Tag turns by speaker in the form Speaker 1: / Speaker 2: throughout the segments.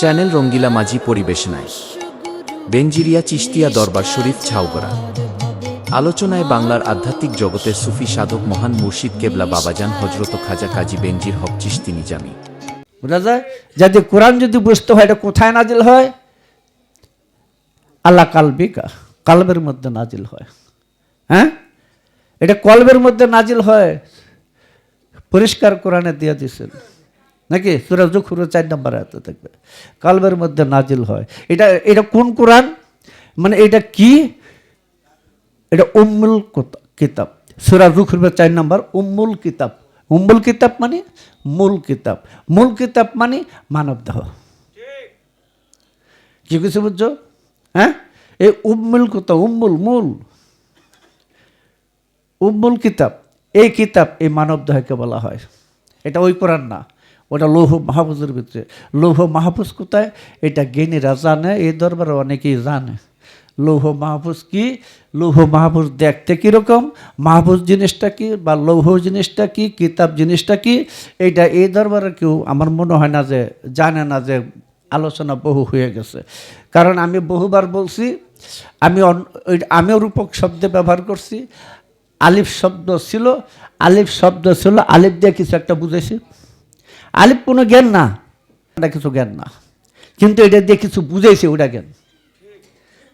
Speaker 1: Channel রঙ্গিলা মাঝি পরিবেশনায় বেঞ্জিরিয়া চিস্তিয়া দরবার শরীফ ছাউগড়া আলোচনায় বাংলার আধ্যাত্মিক জগতের সুফি সাধক মহান মুর্শিদ কেবলা বাবাজান হজরত খাজা কাজী বেঞ্জির হক চিস্তি নিজামী
Speaker 2: বোঝা যায়? যদি কোরআন যদি বুঝতে হয়, এটা কোথায় নাজিল হয়? আল্লাহ কালবিকা, কালবের মধ্যে নাজিল হয়। হ্যাঁ? এটা কলবের মধ্যে নাজিল হয়। পরিষ্কার কোরআনে দিয়ে দিয়েছেন। নাকি? সুরাজ জুখুর চার নম্বর এত থাকবে। কালবের মধ্যে নাজিল হয়। এটা এটা কোন কোরআন? মানে এটা কি? এটা উম্মুল কিতাব। সুরাজ জুখুর চার নম্বর, উম্মুল কিতাব। উম্মুল কিতাব মানে মূল কিতাব। মূল কিতাব মানে মানব দেহ। কি কিছু বুঝছ? হ্যাঁ? এই উম্মুল কোথা উম্মুল, মূল। উম্মুল কিতাব। এই কিতাব, এই মানব দেহকে বলা হয়। এটা ওই কোরআন না। ওটা লৌহ মাহফুজের ভিতরে। লৌহ মাহফুজ কোথায়? এটা জ্ঞানীরা জানে এই দরবারে অনেকেই জানে। লৌহ মাহফুজ কি? লৌহ মাহফুজ দেখতে কীরকম? মাহফুজ জিনিসটা কি বা লৌহ জিনিসটা কি, কিতাব জিনিসটা কি? এইটা এই দরবারে কেউ, আমার মনে হয় না যে, জানে না যে আলোচনা বহু হয়ে গেছে। কারণ আমি বহুবার বলছি, আমি আমিও রূপক শব্দে ব্যবহার করছি। আলিফ শব্দ ছিল, আলিফ শব্দ ছিল, আলিফ দিয়ে কিছু একটা বুঝেছি। আলিফ কোনো জ্ঞান না, এটা কিছু জ্ঞান না। কিন্তু এটা দিয়ে কিছু বুঝেছি ওটা জ্ঞান।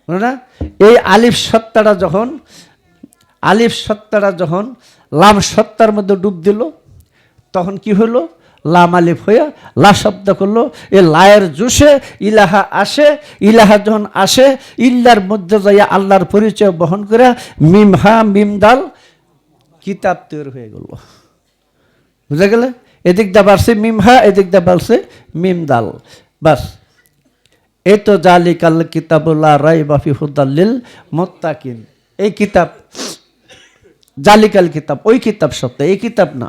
Speaker 2: না? এই আলিফ সত্তাটা যখন, আলিফ সত্তাটা যখন লাম সত্তার মধ্যে ডুব দিল, তখন কি হলো? লাম আলিফ হয়ে লা শব্দ করল, এ লায়ের জুসে ইলাহা আসে, ইলাহা যখন আসে, ইল্লার মধ্যে যাইয়া আল্লাহর পরিচয় বহন করে মিম হা মিম দাল কিতাব তৈরি হয়ে গেল। বুঝা গেলে? এদিক দা বাড়ছে মিম হা, এদিক দা বাড়ছে মিম দাল। বাস। এই তো জালি কাল কিতাবুল্লাহ রাই বাফি হুদাল্লিল মোত্তাকিন। এই কিতাব, জালিকাল কিতাব, ওই কিতাব সত্য, এই কিতাব না।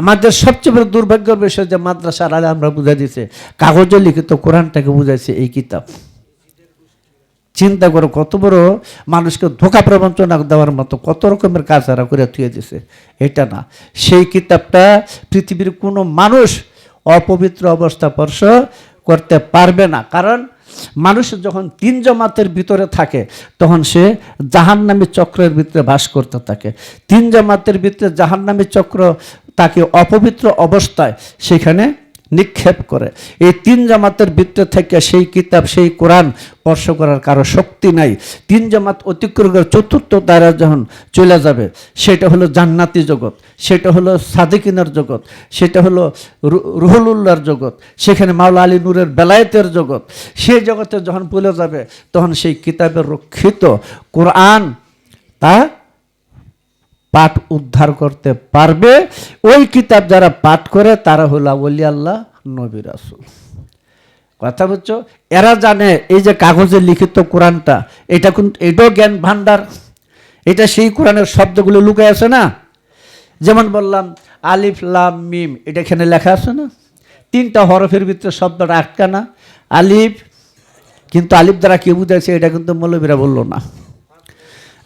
Speaker 2: আমাদের সবচেয়ে বড় দুর্ভাগ্যের বিষয় যে মাদ্রাসার আলে আমরা বুঝাই দিছে, কাগজে লিখিত কোরআনটাকে বুঝাইছে এই কিতাব। চিন্তা করো, কত বড় মানুষকে ধোকা প্রবঞ্চনা দেওয়ার মতো কত রকমের কাজ এরা করে থুয়ে দিছে এটা না। সেই কিতাবটা পৃথিবীর কোনো মানুষ অপবিত্র অবস্থা স্পর্শ করতে পারবে না। কারণ মানুষ যখন তিন জমাতের ভিতরে থাকে, তখন সে জাহান্নামী চক্রের ভিতরে বাস করতে থাকে। তিন জামাতের ভিতরে জাহান্নামী চক্র তাকে অপবিত্র অবস্থায় সেখানে নিক্ষেপ করে। এই তিন জামাতের ভিতরে থেকে সেই কিতাব, সেই কোরআন স্পর্শ করার কারও শক্তি নাই। তিন জামাত অতিক্রম করে চতুর্থ দ্বারা যখন চলে যাবে, সেটা হলো জান্নাতি জগৎ, সেটা হলো সাদিকিনার জগৎ, সেটা হলো রু- রুহুলুল্লাহর জগৎ, সেখানে মাওলা আলী নূরের বেলায়েতের জগৎ। সেই জগতে যখন চলে যাবে, তখন সেই কিতাবের রক্ষিত কোরআন তা পাঠ উদ্ধার করতে পারবে। ওই কিতাব যারা পাঠ করে, তারা হলো ওলি আল্লাহ, নবী রাসুল। কথা বুঝছ? এরা জানে এই যে কাগজে লিখিত কোরআনটা, এটা কিন্তু এটাও জ্ঞান ভাণ্ডার। এটা সেই কোরআনের শব্দগুলো লুকায় আছে না? যেমন বললাম, আলিফ, লাম, মিম, এটা এখানে লেখা আছে না? তিনটা হরফের ভিতরে শব্দটা আটকা না আলিফ, কিন্তু আলিফ দ্বারা কে বুঝাইছে এটা কিন্তু মৌলবীরা বলল না।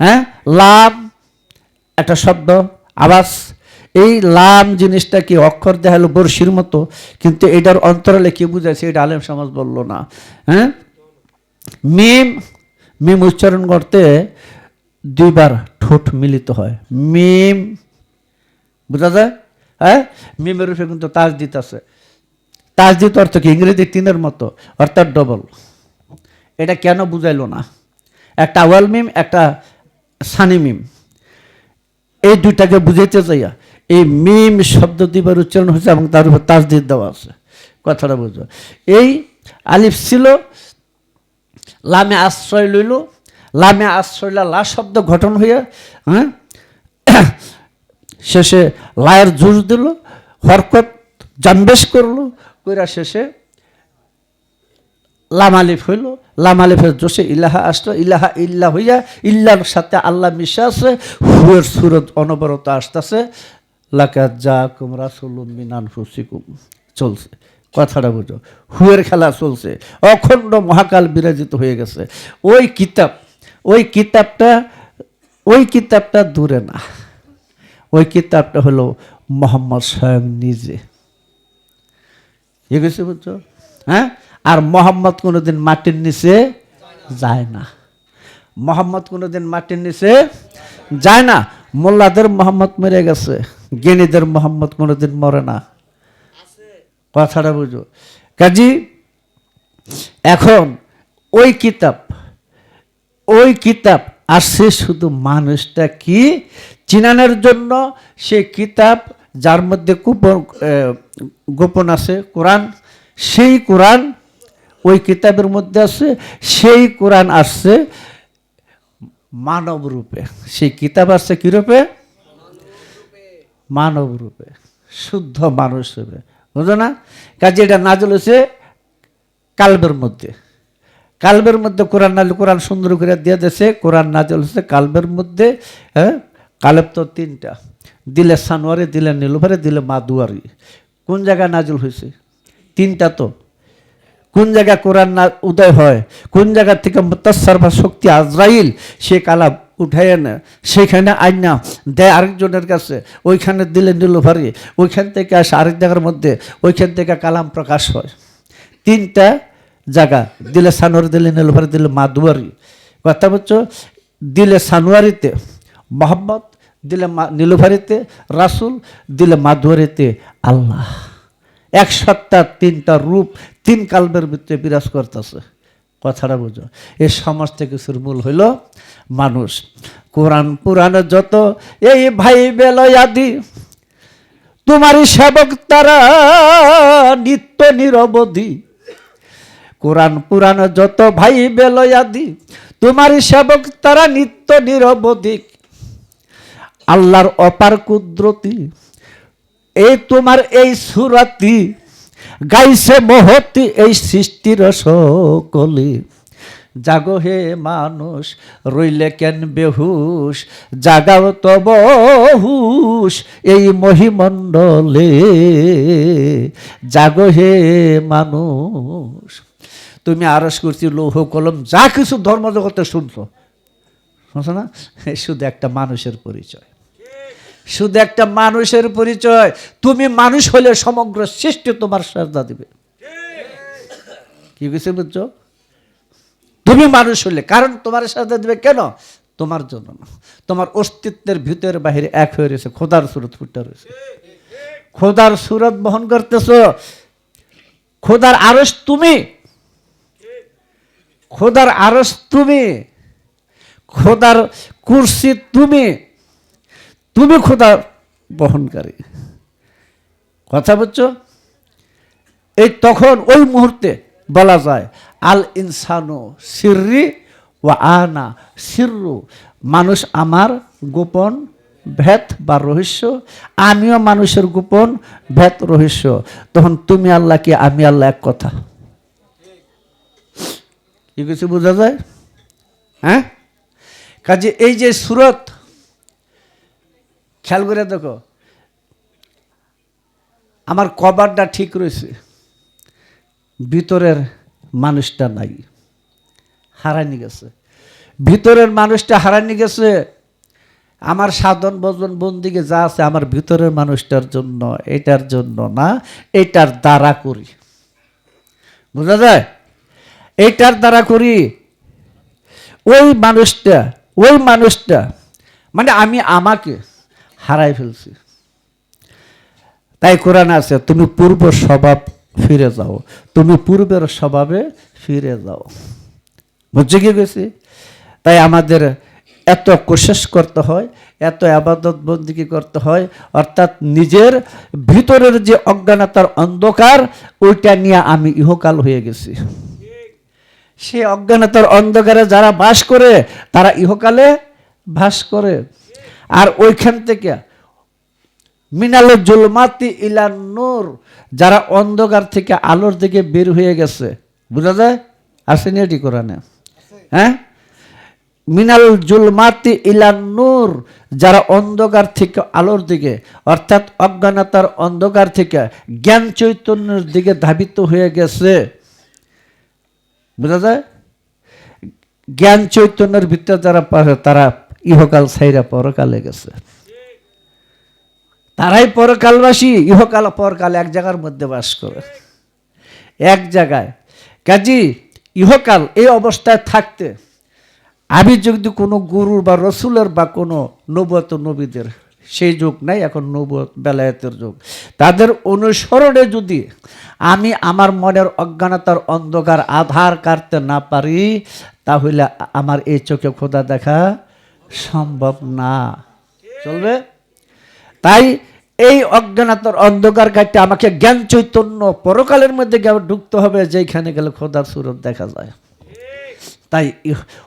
Speaker 2: হ্যাঁ? লাভ একটা শব্দ আবাস এই লাম জিনিসটা কি অক্ষর দেখাল বর্ষির মতো? কিন্তু এটার অন্তরালে কি বুঝাইছে? এটা আলেম সমাজ বলল না। হ্যাঁ? মিম মিম উচ্চারণ করতে দুইবার ঠোঁট মিলিত হয়। মিম, বুঝা যায়? হ্যাঁ? মিমের উপরে কিন্তু তাজ দিত আছে। তাজ দিত অর্থ কি? ইংরেজি তিনের মতো, অর্থাৎ ডবল এটা কেন বুঝাইলো না? একটা ওয়াল মিম, একটা সানি মিম। এই দুইটাকে বুঝাইতে চাইয়া এই মিম শব্দ দুইবার উচ্চারণ হয়েছে এবং তার উপর তাজদিদ দেওয়া আছে। কথাটা বুঝো। এই আলিফ ছিল, লামে আশ্রয় লইল, লামে আশ্রয় লা শব্দ গঠন হইয়া হ্যাঁ? শেষে লায়ের জুস দিল, হরকত জাম্বেশ করল, কইরা শেষে লাম আলিফ হইল লাম আলিফের জোশে ইলাহা আসলো, ইলাহা ইল্লা হইয়া, ইল্লার সাথে আল্লাহ মিশা আছে, হুয়ের সুরত অনবরত আসতেছে। লাকাত যা কুমরা সুলুম মিনান ফুসিকুম চলছে। কথাটা বুঝো। হুয়ের খেলা চলছে। অখণ্ড মহাকাল বিরাজিত হয়ে গেছে। ওই কিতাব, ওই কিতাবটা ওই কিতাবটা দূরে না। ওই কিতাবটা হলো মোহাম্মদ স্বয়ং নিজে। ঠিক আছে বুঝছ? হ্যাঁ? আর মোহাম্মদ কোনোদিন মাটির নিচে যায় না। মোহাম্মদ কোনোদিন মাটির নিচে যায় না। মোল্লাদের মোহাম্মদ মরে গেছে। জ্ঞানীদের মোহাম্মদ কোনোদিন মরে না। কথাটা বুঝো। কাজী, এখন ওই কিতাব ওই কিতাব আসছে শুধু মানুষটা কি চিনানোর জন্য? সে কিতাব যার মধ্যে গোপন গোপন আছে, কোরআন। সেই কোরআন ওই কিতাবের মধ্যে আছে, সেই কোরআন আসছে মানব রূপে। সেই কিতাব আসছে কী রূপে? মানব রূপে, শুদ্ধ মানুষ রূপে। বুঝো না? কাজে এটা নাজল হয়েছে কালবের মধ্যে। কালবের মধ্যে কোরআন নাজল, কোরআন সুন্দর করে দিয়ে দিয়েছে, কোরআন নাজল হচ্ছে কালবের মধ্যে হ্যাঁ? কালেব তো তিনটা, দিলে সানোয়ারি, দিলে নীলুভারে দিলে মাদুয়ারি। কোন জায়গায় নাজল হয়েছে? তিনটা তো। কোন জায়গায় কোরআন না উদয় হয়, কোন জায়গা থেকে মুতাসার বা শক্তি আজরাইল, সে কালাম উঠায় না। সেখানে আইনা দেয় আরেকজনের কাছে, ওইখানে দিলে নীলুভারি, ওইখান থেকে আসে আরেক জায়গার মধ্যে, ওইখান থেকে কালাম প্রকাশ হয়। তিনটা জায়গা, দিলে সানোয়ারি, দিলে নীলভারি, দিলে মাদুয়ারি। কথা বলছো? দিলে সানোয়ারিতে মোহাম্মদ, দিলে মা, নীলভারিতে রাসুল, দিলে মাদুয়ারিতে আল্লাহ। এক সত্তার তিনটা রূপ, তিন কালবের ভিতরে বিরাজ করতেছে। কথাটা বুঝো। এই সমস্ত কিছুর মূল হইল মানুষ। কোরআন পুরাণ যত এই ভাই বেলয়াদি তোমারই সেবক তারা নিত্য নিরবধি। কোরআন পুরাণ যত ভাই বেলয়াদি তোমারই সেবক তারা নিত্য নিরবধি। আল্লাহর অপার কুদরতি এই তোমার এই সুরাতি, গাইছে মহতি এই সৃষ্টির সকলে। জাগো হে মানুষ, রইলে কেন বেহুশ? জাগাও তো বহুষ এই মহিমণ্ডলে। জাগো হে মানুষ, তুমি আরস করছি লৌহ কলম, যা কিছু ধর্মজগতে শুনছো। শুনছো না শুধু একটা মানুষের পরিচয়। শুধু একটা মানুষের পরিচয়। তুমি মানুষ হলে সমগ্র সৃষ্টি তোমার শ্রদ্ধা দিবে। কি বুঝছে বুঝছ তুমি মানুষ হলে, কারণ তোমার শ্রদ্ধা দিবে কেন? তোমার জন্য না। তোমার অস্তিত্বের ভিতরে বাহিরে এক হয়ে রয়েছে, খোদার সুরত ফুটে রয়েছে। খোদার সুরত বহন করতেছ। খোদার আরস তুমি। খোদার আরস তুমি। খোদার কুর্সি তুমি। তুমি খোদা বহনকারী। কথা বুঝছ? এই তখন ওই মুহূর্তে বলা যায়, আল ইনসানো সিররি ও আনা সিররু। মানুষ আমার গোপন ভেদ বা রহস্য, আমিও মানুষের গোপন ভেদ রহস্য। তখন তুমি আল্লাহ কি, আমি আল্লাহ এক কথা? কি কিছু বোঝা যায়? হ্যাঁ? কাজে এই যে সুরত খেয়াল করে দেখো। আমার কবারটা ঠিক রয়েছে। ভিতরের মানুষটা নাই। হারানি গেছে। ভিতরের মানুষটা হারানি গেছে। আমার সাধন ভজন বন্দিকে যা আছে আমার ভিতরের মানুষটার জন্য, এটার জন্য না, এটার দ্বারা করি। বোঝা যায়? এটার দ্বারা করি। ওই মানুষটা ওই মানুষটা মানে আমি আমাকে হারাই ফেলছি। তাই কোরআন আছে, তুমি পূর্ব স্বভাব ফিরে যাও। তুমি পূর্বের স্বভাবে ফিরে যাও। বুঝছে কি গেছি তাই আমাদের এত কোশেষ করতে হয়, এত আবাদত বন্দিকে করতে হয়, অর্থাৎ নিজের ভিতরের যে অজ্ঞানতার অন্ধকার, ওইটা নিয়ে আমি ইহকাল হয়ে গেছি। সে অজ্ঞানতার অন্ধকারে যারা বাস করে, তারা ইহকালে বাস করে। আর ওইখান থেকে মিনালে জুলমাতি ইলান নূর, যারা অন্ধকার থেকে আলোর দিকে বের হয়ে গেছে। বোঝা যায়? আসেনি এটি কোরআনে? হ্যাঁ? মিনাল জুলমাতি ইলান নূর, যারা অন্ধকার থেকে আলোর দিকে, অর্থাৎ অজ্ঞানতার অন্ধকার থেকে জ্ঞান চৈতন্যের দিকে ধাবিত হয়ে গেছে। বোঝা যায়? জ্ঞান চৈতন্যের ভিতরে যারা তারা ইহকাল ছাইরা পরকালে গেছে। তারাই পরকালবাসী, ইহকাল পরকাল এক জায়গার মধ্যে বাস করে। এক জায়গায়। কাজী, ইহকাল এই অবস্থায় থাকতে আমি যদি কোনো গুরুর বা রসুলের বা কোনো নবত নবীদের, সেই যুগ নাই, এখন নবত বেলায়েতের যুগ। তাদের অনুসরণে যদি আমি আমার মনের অজ্ঞানতার অন্ধকার আধার কাটতে না পারি, তাহলে আমার এই চোখে খোদা দেখা সম্ভব না। চলবে? তাই এই অজ্ঞানতার অন্ধকার কাটতে আমাকে জ্ঞান চৈতন্য পরকালের মধ্যে ঢুকতে হবে যেখানে গেলে খোদার সুরত দেখা যায়। তাই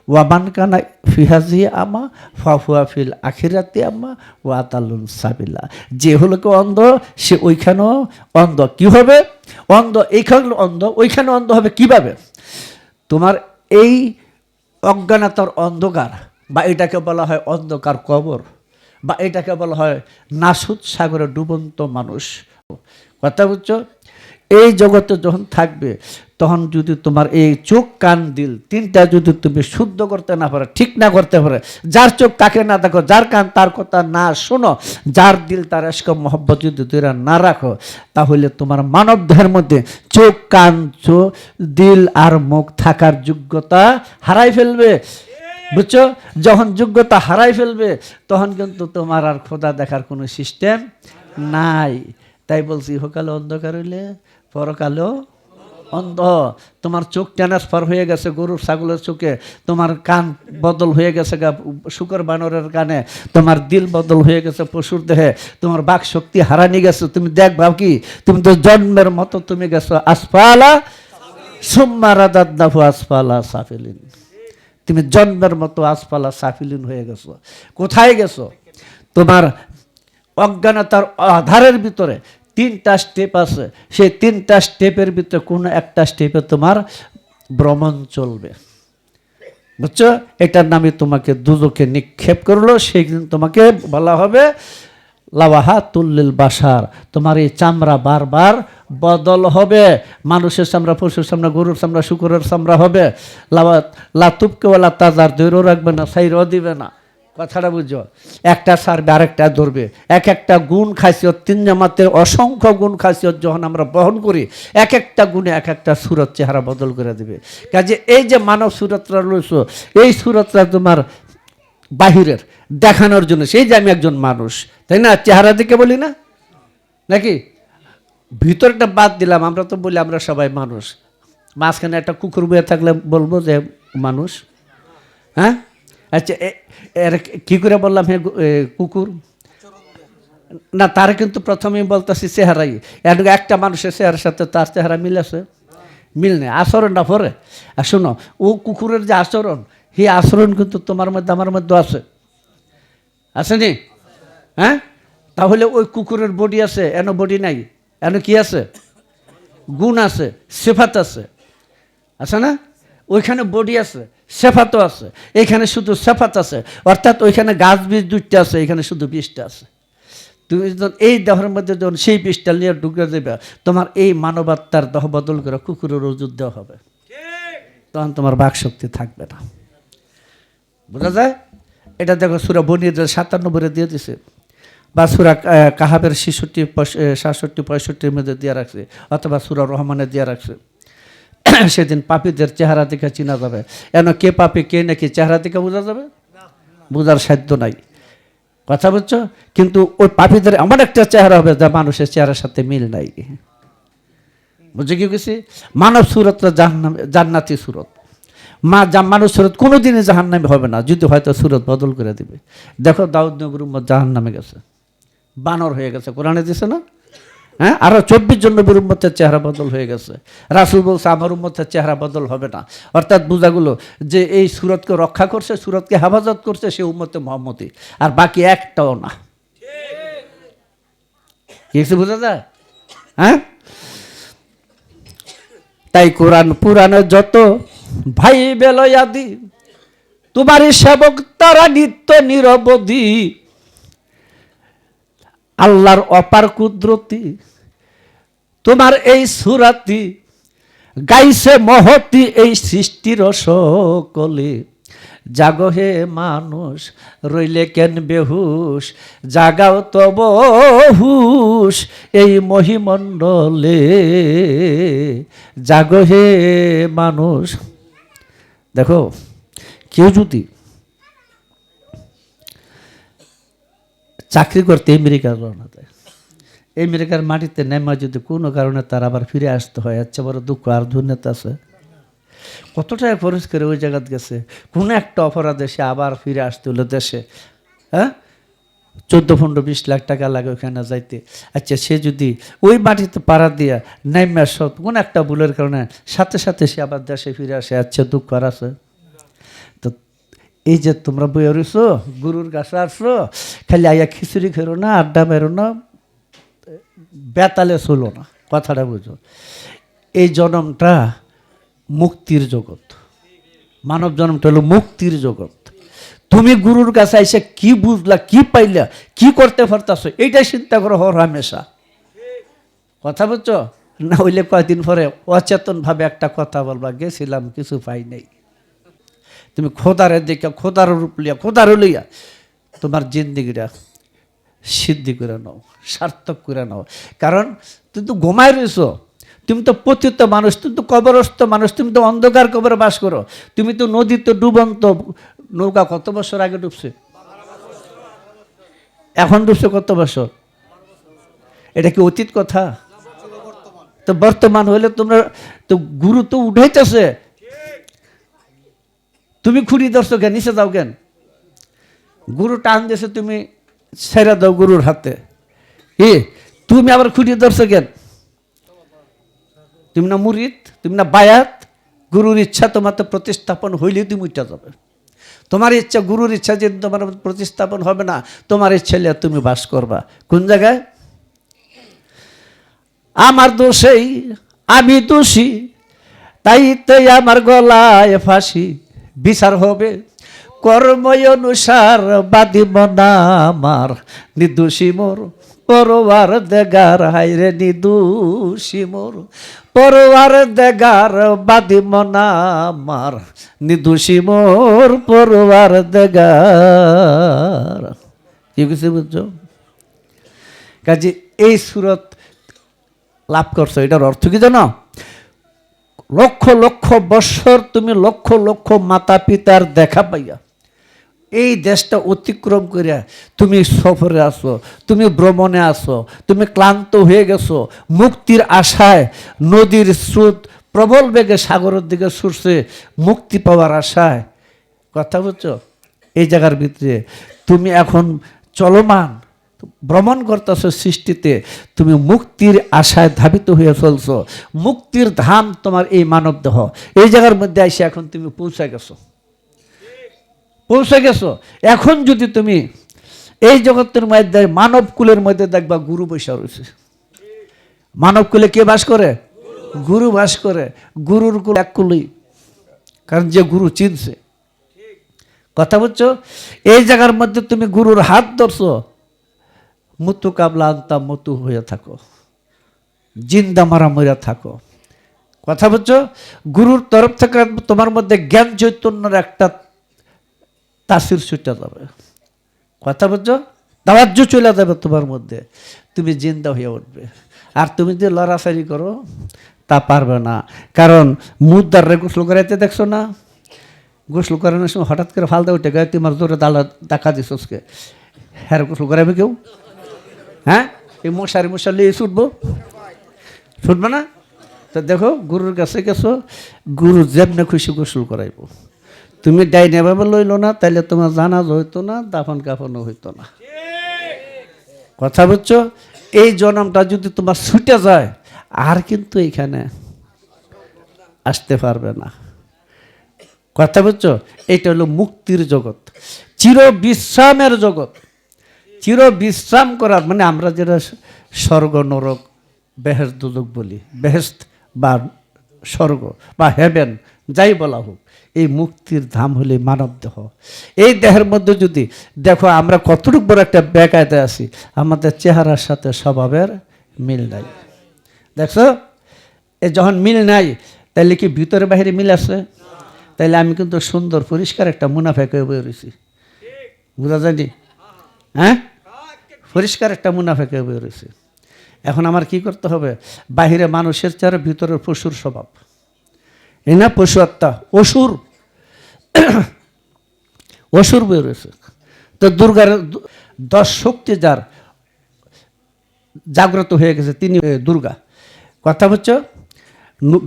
Speaker 2: ওয়াবান কানা ফিহাজি আমা ফাফুয়া ফিল আখিরাতি আমা ওয়া তালুন সাবিলা। যে হলো কেউ অন্ধ, সে ওইখানেও অন্ধ কি হবে? অন্ধ এইখানে অন্ধ ওইখানে অন্ধ হবে কীভাবে? তোমার এই অজ্ঞানতার অন্ধকার বা এটাকে বলা হয় অন্ধকার কবর, বা এটাকে বলা হয় নাসুদ সাগরে ডুবন্ত মানুষ। কথা বুঝছ? এই জগতে যখন থাকবে, তখন যদি তোমার এই চোখ, কান, দিল তিনটা যদি তুমি শুদ্ধ করতে না পারো, ঠিক না করতে পারে, যার চোখ তাকে না দেখো, যার কান তার কথা না শোনো, যার দিল তার এসক মহব্বত যদি তোরা না রাখো, তাহলে তোমার মানব দেহের মধ্যে চোখ, কান চোখ দিল আর মুখ থাকার যোগ্যতা হারাই ফেলবে। বুঝছ? যখন যোগ্যতা হারাই ফেলবে, তখন কিন্তু তোমার আর খোদা দেখার কোনো সিস্টেম নাই। তাই বলছি ইহকালে অন্ধকার হইলে পরকালেও অন্ধ। তোমার চোখ ট্রান্সফার হয়ে গেছে গরুর ছাগলের চোখে। তোমার কান বদল হয়ে গেছে গা শুকর বানরের কানে। তোমার দিল বদল হয়ে গেছে পশুর দেহে। তোমার বাক শক্তি হারানি গেছে। তুমি দেখবা কি? তুমি তো জন্মের মতো তুমি গেছো। আসফালা সুম্মা রাদাদ্দাফু আসফালা সাফিলিন। তুমি জন্মের মতো আসফালা সাফিলিন হয়ে গেছো। কোথায় গেছো? তোমার অজ্ঞানতার আধারের ভিতরে তিনটা স্টেপ আছে। সেই তিনটা স্টেপের ভিতরে কোনো একটা স্টেপে তোমার ভ্রমণ চলবে। বুঝছ? এটার নামে তোমাকে দুজকে নিক্ষেপ করল সেই দিন তোমাকে বলা হবে লাওয়াহা তুল্লিল বাসার তোমার এই চামড়া বারবার বদল হবে। মানুষের চামড়া, পশুর চামড়া, গরুর চামড়া, শুকুরের চামড়া হবে। লাওয়া লাতুপকে ওলা তাজার, দৈরও রাখবে না, সাইরও দিবে না। কথাটা বুঝো? একটা সারবে, আরেকটা ধরবে। এক একটা গুণ খাসিয়ত তিন জামাতের অসংখ্য গুণ খাসিয়ত যখন আমরা বহন করি, এক একটা গুণে এক একটা সুরত চেহারা বদল করে দেবে। কাজে এই যে মানব সুরতরা রয়েছে, এই সুরতরা তোমার বাহিরের দেখানোর জন্য। সেই যে আমি একজন মানুষ, তাই না? চেহারা দিকে বলি না? নাকি? ভিতরটা বাদ দিলাম, আমরা তো বলি আমরা সবাই মানুষ। মাঝখানে একটা কুকুর বয়ে থাকলে বলব যে মানুষ। হ্যাঁ? আচ্ছা এর কি করে বললাম হ্যাঁ কুকুর? না, তার কিন্তু প্রথমেই বলতেছি চেহারাই। এর একটা মানুষের চেহারার সাথে তার চেহারা মিল আছে? মিল নেই। আচরণটা পরে। আর শোনো, ও কুকুরের যে আচরণ, সেই আচরণ কিন্তু তোমার মধ্যে, আমার মধ্যে আছে। আসেনি হ্যাঁ? তাহলে ওই কুকুরের বডি আছে? এন বডি নাই? এন কি আছে? গুণ আছে সেফাত আছে। আছে না? ওইখানে বডি আছে সেফাতও আছে। এখানে শুধু সেফাত আছে। অর্থাৎ ওইখানে গাছ বীজ দুইটা আছে এখানে শুধু বীজটা আছে। তুমি যখন এই দেহের মধ্যে যখন সেই বীজটা নিয়ে ঢুকে দেবে তোমার এই মানবাত্মার দেহ বদল করে কুকুরের ওজুর দেওয়া হবে। তখন তোমার বাক শক্তি থাকবে না। বোঝা যায়? এটা দেখো সুরা বনির সাতান্নব্বই দিয়ে দিছে। বা সুরা কাহাবের ছেষট্টি সাতষট্টি, পঁয়ষট্টির মধ্যে দিয়ে রাখছে, অথবা সুরা রহমানে দিয়ে রাখছে। সেদিন পাপীদের চেহারা দেখে চিনা যাবে। এন কে পাপি, কে নাকি চেহারা দেখে বোঝা যাবে? বোঝার সাধ্য নাই। কথা বুঝছ? কিন্তু ওই পাপীদের এমন একটা চেহারা হবে যা মানুষের চেহারার সাথে মিল নাই। বুঝে কি গেছি মানব জাহান্নামে জান্নাতি সুরত। মা মানুষ সুরত কোনো দিনই জাহান্নামে হবে না। যদি হয়তো সুরত বদল করে দিবে। দেখো দাউদ নগর উম্মত জাহান্নামে গেছে। বানর হয়ে গেছে। কোরআনে দিছে না? হ্যাঁ? আরও চব্বিশ জন নবীর উম্মতের চেহারা বদল হয়ে গেছে। রাসুল বলছে আমার উম্মতের চেহারা বদল হবে না। অর্থাৎ বোঝাগুলো যে এই সুরতকে রক্ষা করছে সুরতকে হেফাজত করছে সে উম্মতে মোহাম্মতি আর বাকি একটাও না। কিছু বোঝা যায়? হ্যাঁ? তাই কোরআন পুরাণে যত ভাই বেলয়াদি তোমারই সেবক তারা নিত্য নিরবধি। আল্লাহর অপার কুদরতি, তোমার এই সুরাতি গাইছে মহতি এই সৃষ্টির সকলে। জাগো হে মানুষ, রইলে কেন বেহুশ? জাগাও তব হুশ এই মহিমণ্ডলে। জাগো হে মানুষ। দেখো, কেউ যদি চাকরি করতে আমেরিকার রওনা দেয়, আমেরিকার মাটিতে নেমা যদি কোনো কারণে তার আবার ফিরে আসতে হয় আচ্ছা বড় দুঃখ আর ধন্যতা আছে। কত টাকা খরচ করে ওই জায়গাতে গেছে? কোনো একটা অপরাধে সে আবার ফিরে আসতে হলো দেশে হ্যাঁ? চোদ্দ, পনেরো, বিশ লাখ টাকা লাগে ওখানে যাইতে। আচ্ছা সে যদি ওই মাটিতে পাড়া দিয়া নেমে সব কোনো একটা ভুলের কারণে সাথে সাথে সে আবার দেশে ফিরে আসে আচ্ছা দুঃখ আর আছে? তো এই যে তোমরা বই রইছো, গুরুর কাছে আসছো খালি আইয়া খিচুড়ি খেরো না, আড্ডা মেরো না, বেতালে চলো না, কথাটা বুঝো। এই জন্মটা মুক্তির জগৎ। মানব জন্মটা হলো মুক্তির জগৎ। তুমি গুরুর কাছে এসে কি বুঝলা, কি পাইলা, কি করতে পারতাছো, এইটাই চিন্তা করো হর হামেশা। কথা বুঝছ? না হইলে কয়দিন পরে অচেতনভাবে একটা কথা বলবা, গেছিলাম, কিছু পাই নাই। তুমি খোদারে দেখে, খোদার রূপ লিয়া খোদার লইয়া তোমার জিন্দিগিটা সিদ্ধি করে নাও, সার্থক করে নাও। কারণ তুমি তো ঘুমায় রয়েছ তুমি তো পতিত মানুষ, তুমি তো কবরস্থ মানুষ, তুমি তো অন্ধকার কবরে বাস করো। তুমি তো নদীতে ডুবন্ত, নৌকা কত বছর আগে ডুবছে? এখন ডুবছে কত বছর? এটা কি অতীত কথা? তো বর্তমান হলে তোমরা, তো গুরু তো উঠাইতেছে। তুমি খুঁড়ি ধরছো কেন? নিচে দাও কেন? গুরু টান দিয়েছে, তুমি ছেড়ে দাও গুরুর হাতে। ই তুমি আবার খুঁড়ি ধরছো কেন? তুমি না মুরিদ তুমি না বায়াত, গুরুর ইচ্ছা তোমার তো প্রতিস্থাপন হইলে তুমি উঠা যাবে। তোমার ইচ্ছা, গুরুর ইচ্ছা যে তোমার প্রতিস্থাপন হবে না, তোমার ইচ্ছা তুমি বাস করবা। কোন জায়গায়? আমার দোষেই আমি দোষী তাই তাই আমার গলায় ফাঁসি, বিচার হবে। কর্ম অনুসার বাদিব না আমার, নির্দোষী মোর। পরোয়ার দেগার হাইরে নিদোষী মোর পরোয়ার দেগার বাদিব না আমার নিদোষী মোর পরোয়ার দেগার কি কিছু বুঝছ? কাজে, এই সুরত লাভ করছ, এটার অর্থ কি জানো? লক্ষ লক্ষ বৎসর তুমি লক্ষ লক্ষ মাতা পিতার দেখা পাইয়া এই দেশটা অতিক্রম করিয়া তুমি সফরে আসো তুমি ভ্রমণে আসো তুমি ক্লান্ত হয়ে গেছো, মুক্তির আশায় নদীর স্রোত প্রবল বেগে সাগরের দিকে ছুটছে মুক্তি পাওয়ার আশায়। কথা বুঝছ? এই জায়গার ভিতরে তুমি এখন চলমান, ভ্রমণ করতেছ সৃষ্টিতে, তুমি মুক্তির আশায় ধাবিত হয়ে চলছ, মুক্তির ধাম তোমার এই মানব দেহ এই জায়গার মধ্যে এসে এখন তুমি পৌঁছে গেছো। পৌঁছে গেছো। এখন যদি তুমি এই জগতের মধ্যে মানব কুলের মধ্যে দেখবা গুরু বৈশা রয়েছে। মানব কুলে কে বাস করে? গুরু বাস করে। গুরুর কুল এক কুলই। কারণ যে গুরু চিনছে। কথা বুঝছ? এই জায়গার মধ্যে তুমি গুরুর হাত ধরছো। মুতু কাবলা আনতা মতু হয়ে থাকো। জিন্দা মারা মরিয়া থাকো। কথা বুঝছ? গুরুর তরফ থেকে তোমার মধ্যে জ্ঞান চৈতন্যের একটা তাসির ছুটে যাবে। কথা বুঝছ? দাওয়াজ্য চলে যাবে তোমার মধ্যে। তুমি জিন্দা হয়ে উঠবে। আর তুমি যে লড়াছাড়ি করো, তা পারবে না। কারণ মুদ্দারে গোসল করাইতে দেখছ না? গোসল করানোর সময় হঠাৎ করে ফালদা উঠে গায়ে তোমার জোরে দালা দেখা দিছোসকে হ্যাঁ গোসল করাবে কেউ? হ্যাঁ? এই মশারি মশারি লিয়ে ছুটবো? ছুটবে না? তো দেখো, গুরুর কাছে গেছো, গুরু যেমনে খুশি গোসল করাইব। তুমি ডাইনে ভাবে লইলো না, তাইলে তোমার জানাজ হইতো না, দাফন কাফনও হইতো না। কথা বুঝছ? এই জনমটা যদি তোমার ছুটে যায়, আর কিন্তু এখানে আসতে পারবে না। কথা বুঝছ? এটা হলো মুক্তির জগৎ। চির বিশ্রামের জগৎ। চির বিশ্রাম করার মানে আমরা যেটা স্বর্গ, নরক বেহেস্ত বলি বেহেস্ত বা স্বর্গ বা হেভেন যাই বলা হোক। এই মুক্তির ধাম হলে মানব দেহ। এই দেহের মধ্যে যদি দেখো আমরা কতটুকু বড় একটা বেকায়দায় আছি, আমাদের চেহারার সাথে স্বভাবের মিল নাই। দেখছ? এ যখন মিল নাই তাহলে কি ভিতরে বাহিরে মিল আছে? তাইলে আমি কিন্তু সুন্দর, পরিষ্কার একটা মুনাফেক হয়ে বয়ে রয়েছি। বোঝা যায়নি হ্যাঁ? পরিষ্কার একটা মুনাফেক হয়ে বয়ে রয়েছে। এখন আমার কি করতে হবে? বাহিরে মানুষের চেহারা ভিতরের পশুর স্বভাব। এই না পশু আত্মা? অসুর অসুর বই রয়েছে তো দুর্গার দশ শক্তি যার জাগ্রত হয়ে গেছে, তিনি দুর্গা। কথা হচ্ছে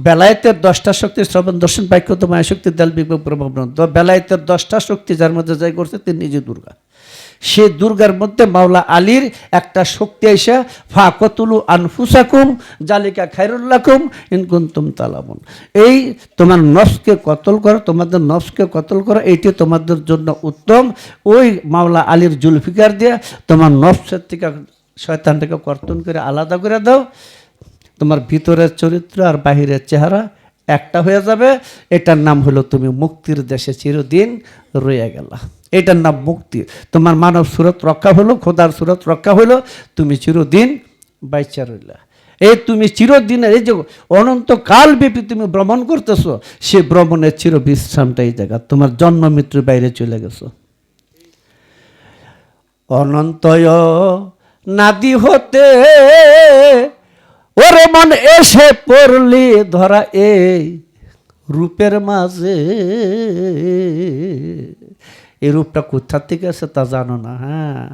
Speaker 2: বেলায়েতের দশটা শক্তি শ্রবণ, দর্শন, বাক্য তো মায়া শক্তি, দেল বিবেক প্রভাব বেলায়েতের দশটা শক্তি যার মধ্যে যাই করছে, তিনি নিজে দুর্গা। সে দুর্গার মধ্যে মাওলা আলীর একটা শক্তি এসে ফা কতুলু আনফুসাকুম জালিকা খাইরুল্লাকুম ইনকুন্তুম তালামুন। এই তোমার নফসকে কতল করো, তোমাদের নফসকে কতল করো এইটি তোমাদের জন্য উত্তম। ওই মাওলা আলীর জুলফিকার দিয়ে তোমার নফসের থেকে শয়তানটাকে কর্তন করে আলাদা করে দাও। তোমার ভিতরের চরিত্র আর বাহিরের চেহারা একটা হয়ে যাবে, এটার নাম হলো তুমি মুক্তির দেশে চিরদিন রয়ে গেলা। এটার নাম মুক্তি। তোমার মানব সুরত রক্ষা হলো, খোদার সুরত রক্ষা হলো, তুমি চিরদিন বাইচা রইলা। এই তুমি চিরদিনের, এই যে অনন্ত কাল ব্যাপী তুমি ভ্রমণ করতেছো, সে ভ্রমণের চির বিশ্রামটা এই জায়গা। তোমার জন্ম মৃত্যুর বাইরে চলে গেছো। অনন্তয় নাদি হতে ওরে মন এসে পড়লি ধরা এই রূপের মাঝে। এই রূপটা কোথা থেকে আছে তা জানো না হ্যাঁ।